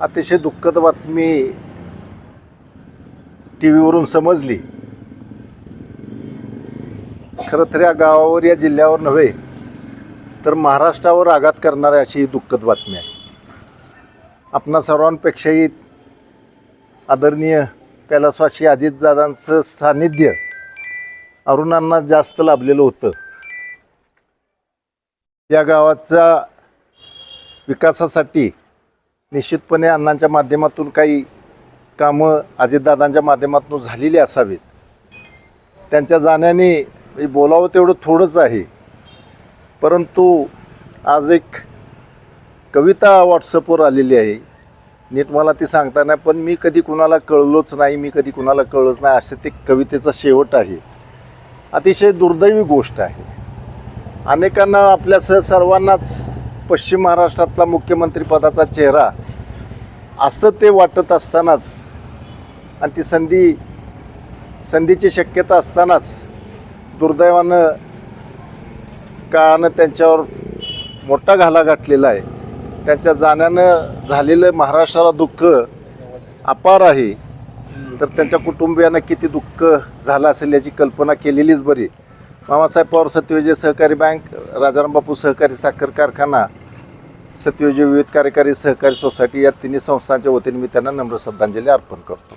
अतिशय दुःखद बातमी टी व्हीवरून समजली. खरं तर या गावावर या जिल्ह्यावर नव्हे तर महाराष्ट्रावर आघात करणारी अशी ही दुःखद बातमी आहे. आपणा सर्वांपेक्षाही आदरणीय कैलासवासी अजितदादांचं सान्निध्य अरुणांना जास्त लाभलेलं होतं. या गावाच्या विकासासाठी निश्चितपणे अण्णांच्या माध्यमातून काही कामं अजितदादांच्या माध्यमातून झालेली असावीत. त्यांच्या जाण्याने म्हणजे बोलावं तेवढं थोडंच आहे. परंतु आज एक कविता व्हॉट्सअपवर आलेली आहे. नीट मला ती सांगता नाही पण मी कधी कुणाला कळलोच नाही मी कधी कुणाला कळलोच नाही असं ते कवितेचा शेवट आहे. अतिशय दुर्दैवी गोष्ट आहे. अनेकांना आपल्या सह सर्वांनाच पश्चिम महाराष्ट्रातला मुख्यमंत्रीपदाचा चेहरा असं ते वाटत असतानाच आणि ती संधी संधीची शक्यता असतानाच दुर्दैवानं काळानं त्यांच्यावर मोठा घाला घातलेला आहे. त्यांच्या जाण्यानं झालेलं महाराष्ट्राला दुःख अपार आहे. तर त्यांच्या कुटुंबियांना किती दुःख झालं असेल याची कल्पना केलेलीच बरी. मामासाहेब पवार सत्यविजय सहकारी बँक राजाराम बापू सहकारी साखर कारखाना सत्यविजय विविध कार्यकारी सहकारी सोसायटी या तिन्ही संस्थांच्या वतीने मी त्यांना नम्र श्रद्धांजली अर्पण करतो.